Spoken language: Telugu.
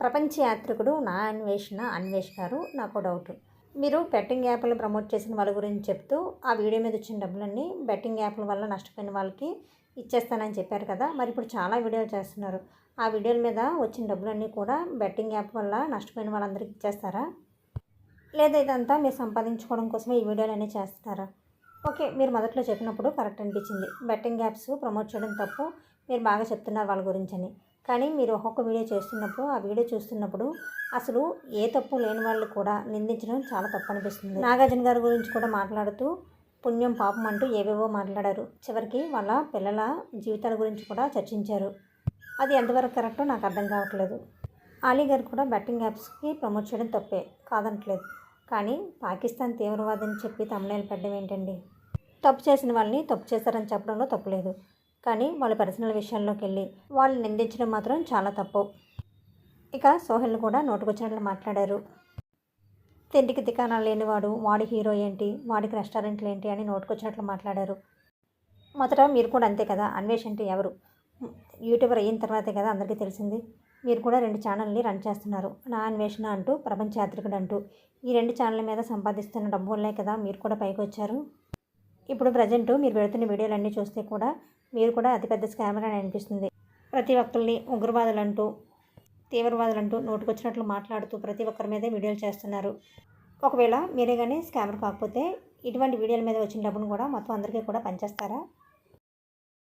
ప్రపంచ యాత్రికుడు నా అన్వేషణ అన్వేష్ గారు నాకు డౌట్ మీరు బెట్టింగ్ యాప్లు ప్రమోట్ చేసిన వాళ్ళ గురించి చెప్తూ ఆ వీడియో మీద వచ్చిన డబ్బులన్నీ బెట్టింగ్ యాప్ల వల్ల నష్టపోయిన వాళ్ళకి ఇచ్చేస్తానని చెప్పారు కదా మరి ఇప్పుడు చాలా వీడియోలు చేస్తున్నారు. ఆ వీడియోల మీద వచ్చిన డబ్బులన్నీ కూడా బెట్టింగ్ యాప్ వల్ల నష్టపోయిన వాళ్ళందరికీ ఇచ్చేస్తారా? లేదా ఇదంతా మీరు సంపాదించుకోవడం కోసమే ఈ వీడియోలు అన్నీ చేస్తున్నారా? ఓకే మీరు మొదట్లో చెప్పినప్పుడు కరెక్ట్ అనిపించింది. బెట్టింగ్ యాప్స్ ప్రమోట్ చేయడం తప్పు మీరు బాగా చెప్తున్నారు వాళ్ళ గురించి అని. కానీ మీరు ఒక్కొక్క వీడియో చేస్తున్నప్పుడు ఆ వీడియో చూస్తున్నప్పుడు అసలు ఏ తప్పు లేని వాళ్ళు కూడా నిందించడం చాలా తప్పు అనిపిస్తుంది నాగార్జున గారి గురించి కూడా మాట్లాడుతూ పుణ్యం పాపం అంటూ ఏవేవో మాట్లాడారు. చివరికి వాళ్ళ పిల్లల జీవితాల గురించి కూడా చర్చించారు. అది ఎంతవరకు కరెక్టో నాకు అర్థం కావట్లేదు. అలీ గారు కూడా బెట్టింగ్ యాప్స్కి ప్రమోట్ చేయడం తప్పే కాదనట్లేదు కానీ పాకిస్తాన్ తీవ్రవాదని చెప్పి తమిళనాడు పెట్టడం ఏంటండి? తప్పు చేసిన వాళ్ళని తప్పు చేశారని చెప్పడంలో తప్పులేదు కానీ వాళ్ళ పర్సనల్ విషయాల్లోకి వెళ్ళి వాళ్ళు నిందించడం మాత్రం చాలా తప్పు. ఇక సోహెల్ కూడా నోటుకొచ్చినట్లు మాట్లాడారు. తిండికి దికాణాలు లేనివాడు వాడి హీరో ఏంటి? వాడికి రెస్టారెంట్లు ఏంటి? అని నోటుకొచ్చినట్లు మాట్లాడారు. మొదట మీరు కూడా అంతే కదా? అన్వేష్ అంటే ఎవరు? యూట్యూబర్ అయిన తర్వాతే కదా అందరికీ తెలిసింది. మీరు కూడా రెండు ఛానల్ని రన్ చేస్తున్నారు. నా అన్వేషణ అంటూ ప్రపంచ యాత్రికుడు అంటూ ఈ రెండు ఛానళ్ళ మీద సంపాదిస్తున్న డబ్బు వల్లే కదా మీరు కూడా పైకి వచ్చారు ఇప్పుడు ప్రజెంట్ మీరు పెడుతున్న వీడియోలన్నీ చూస్తే కూడా మీరు కూడా అతిపెద్ద స్కామర్ అని అనిపిస్తుంది. ప్రతి ఒక్కరిని ఉగ్రవాదులు అంటూ తీవ్రవాదులు అంటూ నోటుకొచ్చినట్లు మాట్లాడుతూ ప్రతి ఒక్కరి మీదే వీడియోలు చేస్తున్నారు. ఒకవేళ మీరే కానీ స్కామర్ కాకపోతే ఇటువంటి వీడియోల మీద వచ్చిన డబ్బును కూడా మొత్తం అందరికీ కూడా పనిచేస్తారా